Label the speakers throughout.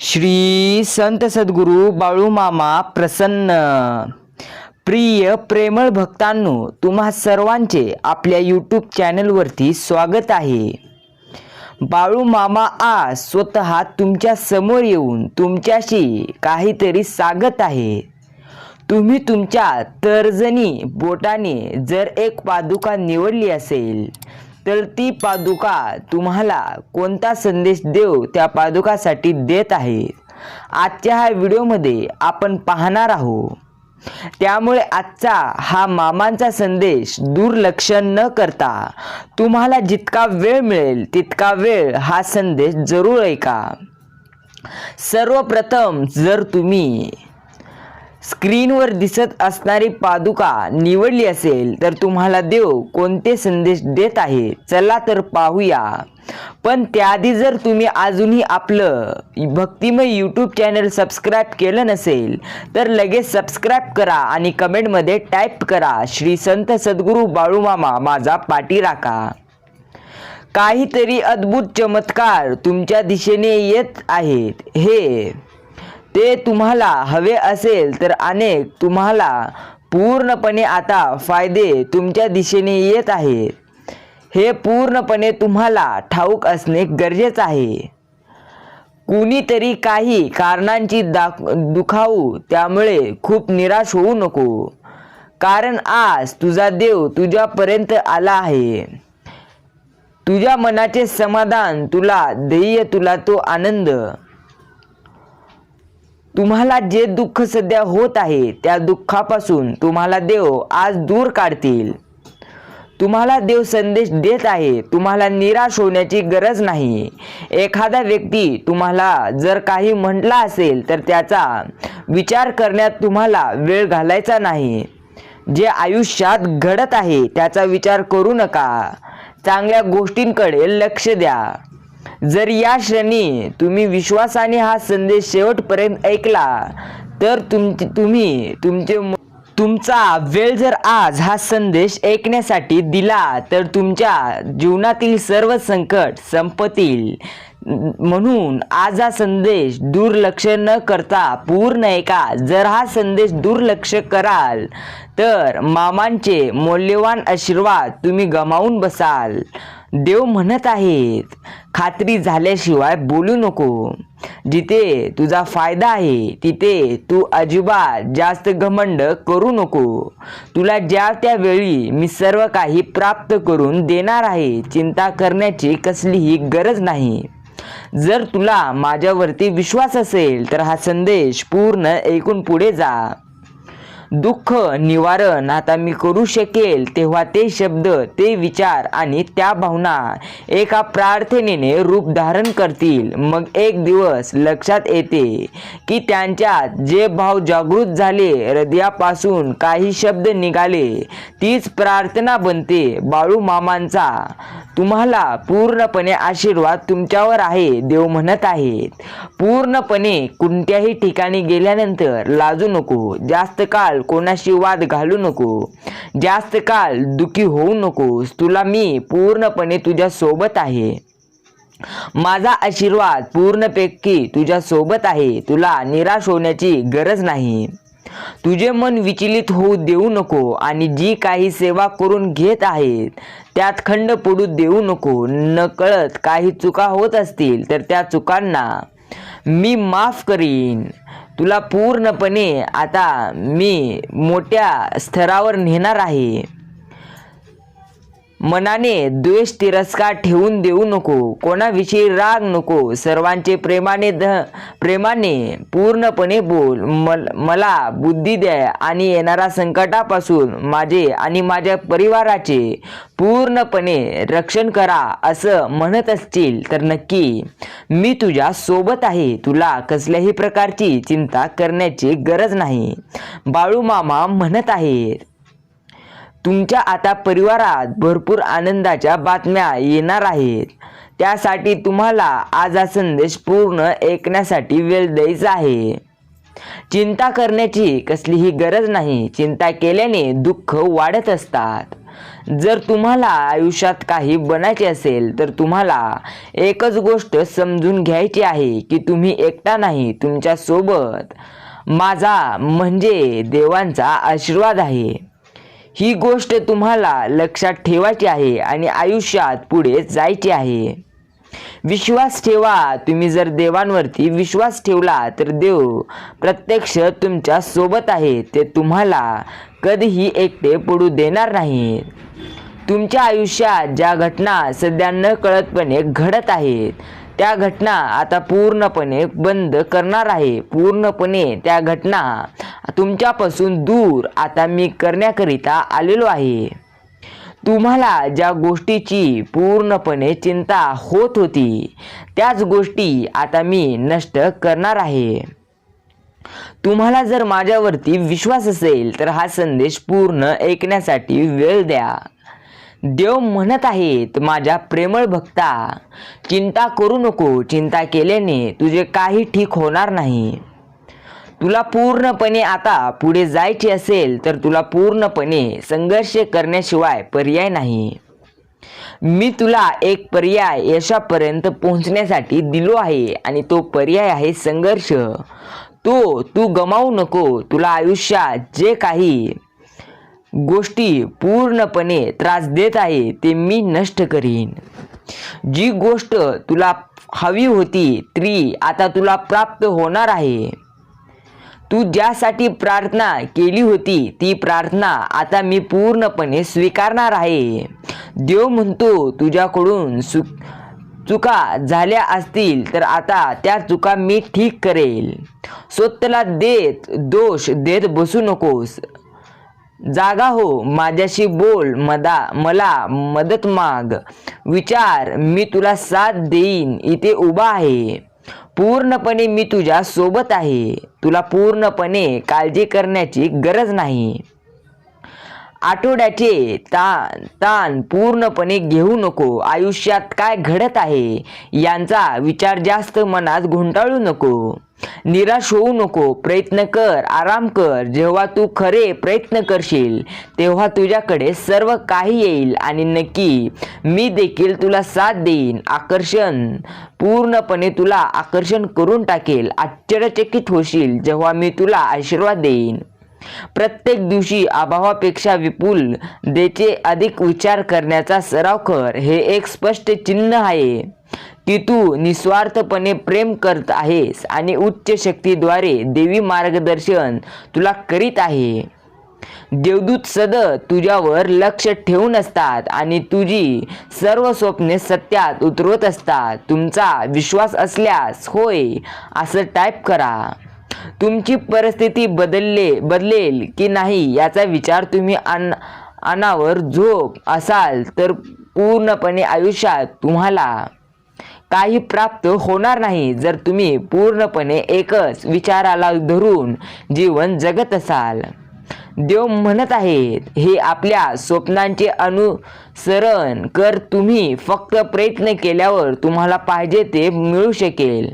Speaker 1: श्री संत सद्गुरू बाळूमामा प्रसन्न. प्रिय प्रेमळ भक्तांनो तुम्हा सर्वांचे आपल्या यूट्यूब चॅनलवरती स्वागत आहे. बाळूमामा आज स्वतः तुमच्यासमोर येऊन तुमच्याशी काहीतरी सांगत आहे. तुम्ही तुमच्या तर्जनी बोटाने जर एक पादुका निवडली असेल तर ती पादुका तुम्हाला कोणता संदेश देव त्या पादुकासाठी देत आहे? आजच्या ह्या व्हिडिओमध्ये आपण पाहणार आहोत. त्यामुळे आजचा हा मामांचा संदेश दुर्लक्ष न करता तुम्हाला जितका वेळ मिळेल तितका वेळ हा संदेश जरूर ऐका. सर्वप्रथम जर तुम्ही स्क्रीनवर दिसत असणारी पादुका निवडली असेल तर तुम्हाला देव कोणते संदेश देत आहे? चला तर पाहूया. पण त्याआधी जर तुम्ही अजूनही आपलं भक्तिमय यूट्यूब चॅनल सबस्क्राईब केलं नसेल तर लगेच सबस्क्राईब करा आणि कमेंटमध्ये टाईप करा श्री संत सद्गुरू बाळूमामा माझा पाठी राखा. काहीतरी अद्भुत चमत्कार तुमच्या दिशेने येत आहेत. हे ते तुम्हाला हवे असेल तर अनेक तुम्हाला पूर्णपणे आता फायदे तुमच्या दिशेने येत आहेत हे पूर्णपणे तुम्हाला ठाऊक असणे गरजेचं आहे. कुणीतरी काही कारणांची दाख दुखावू त्यामुळे खूप निराश होऊ नको. कारण आज तुझा देव तुझ्यापर्यंत आला आहे. तुझ्या मनाचे समाधान तुला ध्येय तुला तो आनंद. तुम्हाला जे दुःख सध्या होत आहे त्या दुःखापासून तुम्हाला देव आज दूर काढतील. तुम्हाला देव संदेश देत आहे तुम्हाला निराश होण्याची गरज नाही. एखादा व्यक्ती तुम्हाला जर काही म्हटला असेल तर त्याचा विचार करण्यात तुम्हाला वेळ घालायचा नाही. जे आयुष्यात घडत आहे त्याचा विचार करू नका. चांगल्या गोष्टींकडे लक्ष द्या. जर या क्षणी तुम्ही विश्वासाने हा संदेश शेवटपर्यंत ऐकला तर तुम तुम्ही तुमचे तुमचा वेळ जर आज हा संदेश ऐकण्यासाठी दिला तर तुमच्या जीवनातील सर्व संकट संपतील. म्हणून आज हा संदेश दुर्लक्ष न करता पूर्ण ऐका. जर हा संदेश दुर्लक्ष कराल तर मामांचे मौल्यवान आशीर्वाद तुम्ही गमावून बसाल. देव म्हणत आहेत. खात्री झाल्याशिवाय बोलू नको. जिथे तुझा फायदा आहे तिथे तू अजिबात जास्त घमंड करू नको. तुला ज्या त्या वेळी मी सर्व काही प्राप्त करून देणार आहे चिंता करण्याची कसलीही गरज नाही. जर तुला माझ्यावरती विश्वास असेल तर हा संदेश पूर्ण ऐकून पुढे जा. दुःख निवारण आता मी करू शकेल. तेव्हा ते शब्द ते विचार आणि त्या भावना एका प्रार्थनेने रूप धारण करतील. मग एक दिवस लक्षात येते की त्यांच्यात जे भाव जागृत झाले हृदयापासून काही शब्द निघाले तीच प्रार्थना बनते. बाळू मामांचा तुम्हाला पूर्णपणे आशीर्वाद तुमच्यावर आहे देव म्हणत आहेत. पूर्णपणे कोणत्याही ठिकाणी गेल्यानंतर लाजू नको. जास्त काळ कोणाशी वाद घालू नको. जास्त काळ दुखी होऊ नकोस तुला मी पूर्णपणे तुझ्या सोबत आहे. माझा आशीर्वाद पूर्णपैकी तुझ्या सोबत आहे. तुला निराश होण्याची गरज नाही. तुझे मन विचलित होऊ देऊ नको आणि जी काही सेवा करून घेत आहेत त्यात खंड पडू देऊ नको. नकळत काही चुका होत असतील तर त्या चुकांना मी माफ करीन. तुला पूर्णपणे आता मी मोठ्या स्तरावर नेणार आहे. मनाने द्वेष तिरस्कार ठेवून देऊ नको. कोणाविषयी राग नको. सर्वांचे प्रेमाने ध प्रेमाने पूर्णपणे बोल. मल मला बुद्धी द्या आणि येणाऱ्या संकटापासून माझे आणि माझ्या परिवाराचे पूर्णपणे रक्षण करा असं म्हणत असतील तर नक्की मी तुझ्या सोबत आहे. तुला कसल्याही प्रकारची चिंता करण्याची गरज नाही. बाळूमामा म्हणत आहेत. तुमच्या आता परिवारात भरपूर आनंदाच्या बातम्या येणार आहेत. त्यासाठी तुम्हाला आज हा संदेश पूर्ण ऐकण्यासाठी वेळ द्यायचा आहे. चिंता करण्याची कसलीही गरज नाही. चिंता केल्याने दुःख वाढत असतात. जर तुम्हाला आयुष्यात काही बनायचे असेल तर तुम्हाला एकच गोष्ट समजून घ्यायची आहे की तुम्ही एकटा नाही तुमच्यासोबत माझा म्हणजे देवांचा आशीर्वाद आहे. ही गोष्ट तुम्हाला लक्षात ठेवायची आहे आणि आयुष्यात पुढे जायची आहे. विश्वास ठेवा. तुम्ही जर देवांवरती विश्वास ठेवला तर देव प्रत्यक्ष तुमच्यासोबत आहे. ते तुम्हाला कधीही एकटे पडू देणार नाहीत. तुमच्या आयुष्यात ज्या घटना सध्या न कळतपणे घडत आहेत त्या घटना आता पूर्णपणे बंद करणार आहे. पूर्णपणे त्या घटना तुमच्यापासून दूर आता मी करण्याकरिता आलेलो आहे. तुम्हाला ज्या गोष्टीची पूर्णपणे चिंता होत होती त्याच गोष्टी आता मी नष्ट करणार आहे. तुम्हाला जर माझ्यावरती विश्वास असेल तर हा संदेश पूर्ण ऐकण्यासाठी वेळ द्या. देव म्हणत आहेत माझ्या प्रेमळ भक्ता चिंता करू नको चिंता केल्याने तुझे काही ठीक होणार नाही. तुला पूर्णपणे आता पुढे जायचे असेल तर तुला पूर्णपणे संघर्ष करण्याशिवाय पर्याय नाही. मी तुला एक पर्याय यशापर्यंत पोहोचण्यासाठी दिलो आहे आणि तो पर्याय आहे संघर्ष. तो तू गमावू नको तुला आयुष्यात जे काही गोष्टी पूर्णपणे त्रास देत आहे ते मी नष्ट करीन. जी गोष्ट तुला हवी होती ती आता तुला प्राप्त होणार आहे. तू ज्यासाठी प्रार्थना केली होती ती प्रार्थना आता मी पूर्णपणे स्वीकारणार आहे. देव म्हणतो तुझ्याकडून सु चुका झाल्या असतील तर आता त्या चुका मी ठीक करेल. स्वतःला देत दोष देत बसू नकोस. जागा हो माझ्याशी बोल मदा मला मदत माग. विचार मी तुला साथ देईन इथे उभा आहे. पूर्णपणे मी तुझ्या सोबत आहे. तुला पूर्णपणे काळजी करण्याची गरज नाही. आठवड्याचे ताण ताण पूर्णपणे घेऊ नको. आयुष्यात काय घडत आहे यांचा विचार जास्त मनात घोंटाळू नको. निराश होऊ नको. प्रयत्न कर आराम कर. जेव्हा तू खरे प्रयत्न करशील तेव्हा तुझ्याकडे सर्व काही येईल आणि नक्की मी देखील तुला साथ देईन. आकर्षण. पूर्णपणे तुला आकर्षण करून टाकेल. आश्चर्यचकित होशील जेव्हा मी तुला आशीर्वाद देईन. प्रत्येक दिवशी अभावापेक्षा विपुल देचे अधिक विचार करण्याचा सराव कर हे एक स्पष्ट चिन्ह आहे. की तू निस्वार्थपणे प्रेम करत आहेस आणि उच्च शक्तीद्वारे देवी मार्गदर्शन तुला करीत आहे. देवदूत सद तुझ्यावर लक्ष ठेवून असतात आणि तुझी सर्व स्वप्ने सत्यात उतरवत असतात. तुमचा विश्वास असल्यास होय असं टाईप करा. तुमची परिस्थिती बदलले बदलेल की नाही याचा विचार तुम्ही अन अनावर झोप असाल तर पूर्णपणे आयुष्यात तुम्हाला काही प्राप्त होणार नाही. जर तुम्ही पूर्णपणे एकच विचाराला धरून जीवन जगत असाल. देव म्हणत आहेत हे आपल्या स्वप्नांचे अनुसरण कर. तुम्ही फक्त प्रयत्न केल्यावर तुम्हाला पाहिजे ते मिळू शकेल.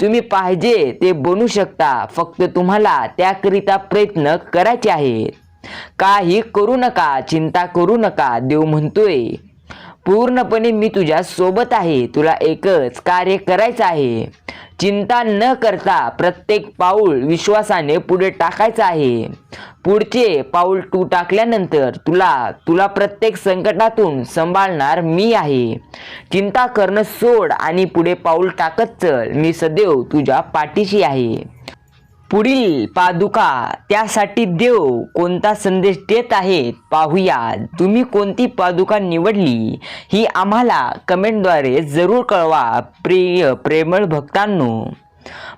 Speaker 1: तुम्ही पाहिजे ते बनू शकता. फक्त तुम्हाला त्याकरिता प्रयत्न करायचे आहेत. काही करू नका चिंता करू नका देव म्हणतोय. पूर्णपणे मी तुझ्या सोबत आहे. तुला एकच कार्य करायचं आहे. चिंता न करता प्रत्येक पाऊल विश्वासाने पुढे टाकायचं आहे. पुढचे पाऊल तू टाकल्यानंतर तुला तुला प्रत्येक संकटातून सांभाळणार मी आहे. चिंता करणं सोड आणि पुढे पाऊल टाकत चल. मी सदैव तुझ्या पाठीशी आहे. पुढील पादुका त्यासाठी देव कोणता संदेश देत आहेत पाहूया. तुम्ही कोणती पादुका निवडली ही आम्हाला कमेंटद्वारे जरूर कळवा. प्रिय प्रेमळ भक्तांनो.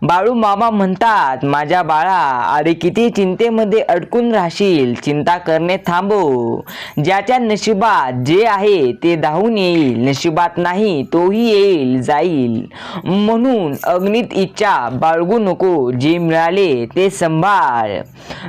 Speaker 1: बाळू मामा म्हणतात माझ्या बाळा अरे किती चिंतेमध्ये अडकून राहशील चिंता करणे थांबव. ज्याच्या नशिबात जे आहे ते धावून येईल नशिबात नाही तोही येईल जाईल. म्हणून अग्नित इच्छा बाळगू नको जे मिळाले ते संभाळ.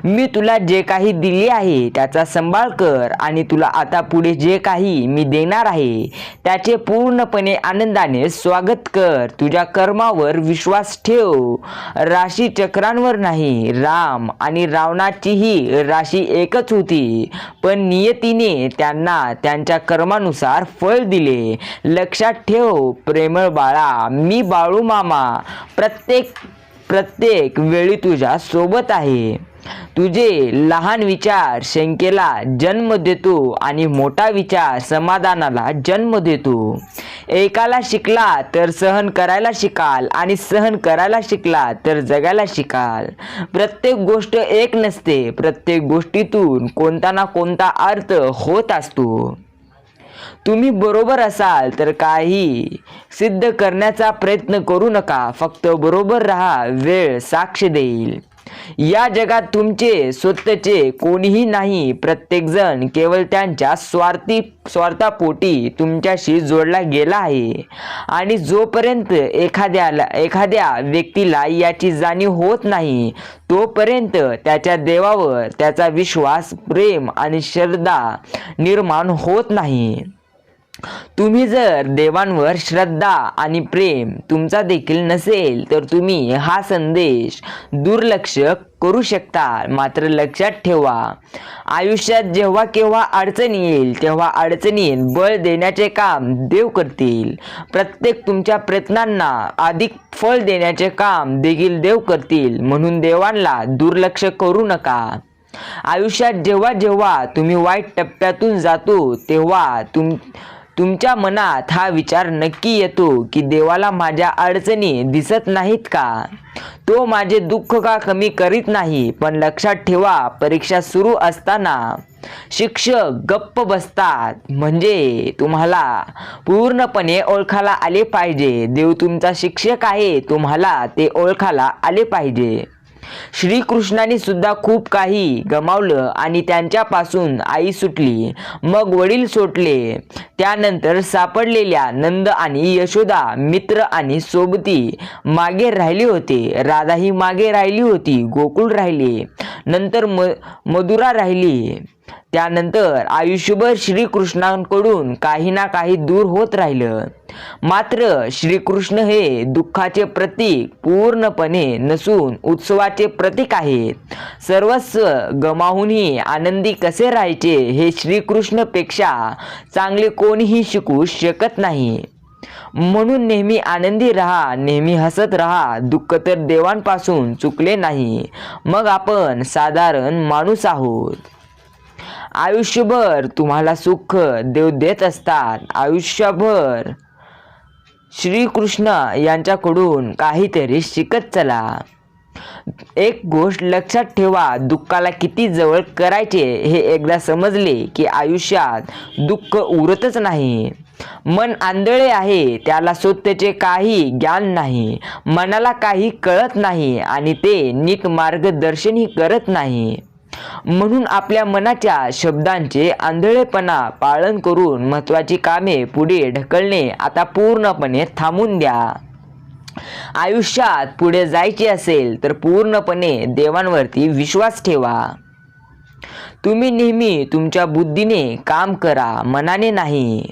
Speaker 1: मी तुला जे काही दिले आहे त्याचा संभाळ कर आणि तुला आता पुढे जे काही मी देणार आहे त्याचे पूर्णपणे आनंदाने स्वागत कर. तुझ्या कर्मावर विश्वास ठेव. ठेव. राशी चक्रांवर नाही राम आणि रावणाचीही राशी एकच होती. पण नियतीने त्यांना त्यांच्या कर्मानुसार फळ दिले. लक्षात ठेव प्रेमळ बाळा मी बाळू मामा प्रत्येक प्रत्येक वेळी तुझ्या सोबत आहे. तुझे लहान विचार शंकेला जन्म देतो आणि मोठा विचार समाधानाला जन्म देतो. एकाला शिकला तर सहन करायला शिकाल आणि सहन करायला शिकला तर जगायला शिकाल. प्रत्येक गोष्ट एक नसते प्रत्येक गोष्टीतून कोणता ना कोणता अर्थ होत असतो. तुम्ही बरोबर असाल तर काही सिद्ध करण्याचा प्रयत्न करू नका फक्त बरोबर राहा वेळ साक्ष देईल. या जगात तुमचे स्वतःचे कोणीही नाही. प्रत्येकजण केवळ त्यांच्या स्वार्थी स्वार्थापोटी तुमच्याशी जोडला गेला आहे. आणि जोपर्यंत एखाद्याला एखाद्या व्यक्तीला याची जाणीव होत नाही तोपर्यंत त्याच्या देवावर त्याचा विश्वास प्रेम आणि श्रद्धा निर्माण होत नाही. तुम्ही जर देवांवर श्रद्धा आणि प्रेम तुमचा देखील नसेल तर तुम्ही हा संदेश दुर्लक्ष करू शकता. मात्र लक्षात ठेवा आयुष्यात जेव्हा केव्हा अडचण येईल तेव्हा अडचणीत बळ देण्याचे काम देव करतील. प्रत्येक तुमच्या प्रयत्नांना अधिक फळ देण्याचे काम देखील देव करतील. म्हणून देवांना दुर्लक्ष करू नका. आयुष्यात जेव्हा जेव्हा तुम्ही वाईट टप्प्यातून जातो तेव्हा तुम तुमच्या मनात हा विचार नक्की येतो की देवाला माझ्या अडचणी दिसत नाहीत का? तो माझे दुःख का कमी करीत नाही? पण लक्षात ठेवा परीक्षा सुरू असताना शिक्षक गप्प बसतात. म्हणजे तुम्हाला पूर्णपणे ओळखायला आले पाहिजे. देव तुमचा शिक्षक आहे तुम्हाला ते ओळखायला आले पाहिजे. श्रीकृष्णाने सुद्धा खूप काही गमावलं आणि त्यांच्यापासून आई सुटली मग वडील सुटले. त्यानंतर सापडलेल्या नंद आणि यशोदा मित्र आणि सोबती मागे राहिली होते. राधा ही मागे राहिली होती गोकुळ राहिले. नंतर म मधुरा राहिली. त्यानंतर आयुष्यभर श्रीकृष्णांकडून काही ना काही दूर होत राहिलं. मात्र श्रीकृष्ण हे दुःखाचे प्रतीक पूर्णपणे नसून उत्सवाचे प्रतीक आहेत. सर्वस्व गमावूनही आनंदी कसे राहायचे हे श्रीकृष्णपेक्षा चांगले कोणीही शिकू शकत नाही. म्हणून नेहमी आनंदी राहा नेहमी हसत राहा दुःख तर देवांपासून चुकले नाही. मग आपण साधारण माणूस आहोत. आयुष्यभर तुम्हाला सुख देव देत असतात. आयुष्यभर. श्रीकृष्ण यांच्याकडून काहीतरी शिकत चला. एक गोष्ट लक्षात ठेवा दुःखाला किती जवळ करायचे हे एकदा समजले की आयुष्यात दुःख उरतच नाही. मन आंधळे आहे त्याला स्वतःचे काही ज्ञान नाही मनाला काही कळत नाही आणि ते नीट मार्गदर्शनही करत नाही. म्हणून आपल्या मनाच्या शब्दांचे आंधळेपणा पालन करून महत्त्वाची कामे पुढे ढकलणे आता पूर्णपणे थांबून द्या. आयुष्यात पुढे जायचे असेल तर पूर्णपणे देवांवरती विश्वास ठेवा. तुम्ही नेहमी तुमच्या बुद्धीने काम करा मनाने नाही.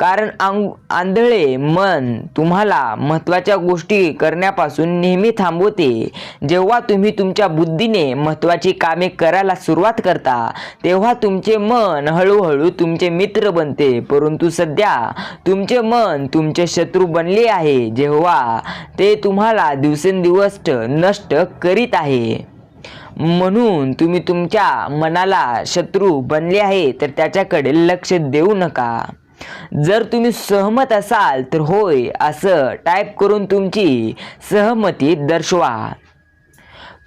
Speaker 1: कारण आंग आंधळे मन तुम्हाला महत्त्वाच्या गोष्टी करण्यापासून नेहमी थांबवते. जेव्हा तुम्ही तुमच्या बुद्धीने महत्त्वाची कामे करायला सुरुवात करता तेव्हा तुमचे मन हळूहळू तुमचे मित्र बनते. परंतु सध्या तुमचे मन तुमचे शत्रू बनले आहे. जेव्हा ते तुम्हाला दिवसेंदिवस नष्ट करीत आहे. म्हणून तुम्ही तुमच्या मनाला शत्रू बनले आहे तर त्याच्याकडे लक्ष देऊ नका. जर तुम्ही सहमत असाल तर होय असं टाईप करून तुमची सहमती दर्शवा.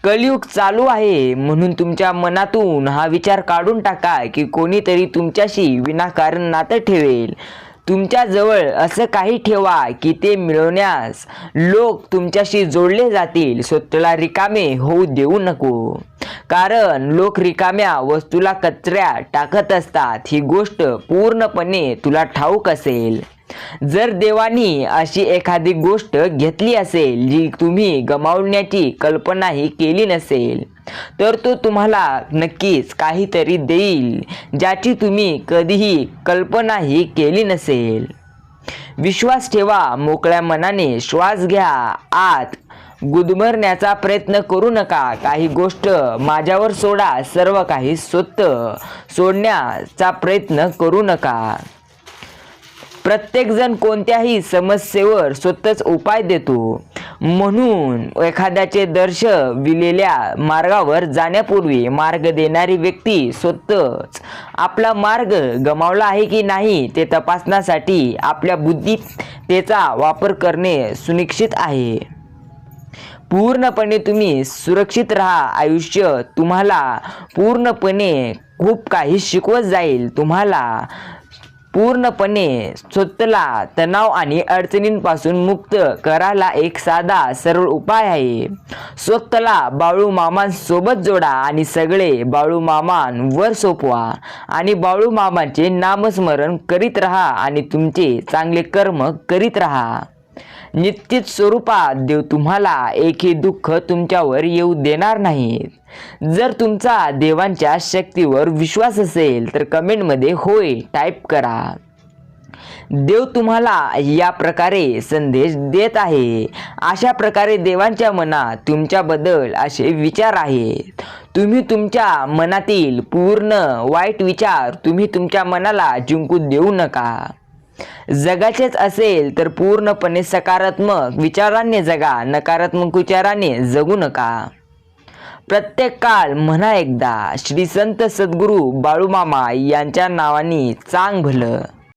Speaker 1: कलियुग चालू आहे म्हणून तुमच्या मनातून हा विचार काढून टाका की कोणीतरी तुमच्याशी विनाकारण नातं ठेवेल. तुमच्याजवळ असं काही ठेवा की ते मिळवण्यास लोक तुमच्याशी जोडले जातील. स्वतःला रिकामे होऊ देऊ नको. कारण लोक रिकाम्या वस्तूला कचऱ्या टाकत असतात. ही गोष्ट पूर्णपणे तुला ठाऊक असेल. जर देवानी अशी एखादी गोष्ट घेतली असेल जी तुम्ही गमावण्याची कल्पनाही केली नसेल तर तो तुम्हाला नक्कीच काहीतरी देईल ज्याची तुम्ही कधीही कल्पनाही केली नसेल. विश्वास ठेवा मोकळ्या मनाने श्वास घ्या. आत गुदमरण्याचा प्रयत्न करू नका. काही गोष्ट माझ्यावर सोडा. सर्व काही स्वतः सोडण्याचा प्रयत्न करू नका. प्रत्येकजण कोणत्याही समस्येवर स्वतःच उपाय देतो. म्हणून एखाद्याचे दर्श विलेल्या मार्गावर जाण्यापूर्वी मार्ग देणारी व्यक्ती स्वतःच आपला मार्ग गमावला आहे की नाही ते तपासण्यासाठी आपल्या बुद्धितेचा वापर करणे सुनिश्चित आहे. पूर्णपणे तुम्ही सुरक्षित राहा. आयुष्य तुम्हाला पूर्णपणे खूप काही शिकवत जाईल. तुम्हाला पूर्णपणे स्वतःला तणाव आणि अडचणींपासून मुक्त करायला एक साधा सरळ उपाय आहे. स्वतःला बाळू मामांसोबत जोडा आणि सगळे बाळू मामांवर सोपवा आणि बाळू मामांचे नामस्मरण करीत राहा आणि तुमचे चांगले कर्म करीत राहा. निश्चित स्वरूपात देव तुम्हाला एकही दुःख तुमच्यावर येऊ देणार नाहीत. जर तुमचा देवांच्या शक्तीवर विश्वास असेल तर कमेंटमध्ये होय टाईप करा. देव तुम्हाला या प्रकारे संदेश देत आहे. अशा प्रकारे देवांच्या मनात तुमच्याबद्दल असे विचार आहेत. तुम्ही तुमच्या मनातील पूर्ण वाईट विचार तुम्ही तुमच्या मनाला जिंकू देऊ नका. जगाचेच असेल तर पूर्णपणे सकारात्मक विचाराने जगा नकारात्मक विचाराने जगू नका. प्रत्येक काळ म्हणा एकदा श्री संत सद्गुरू बाळूमामा यांच्या नावाने चांग भलं.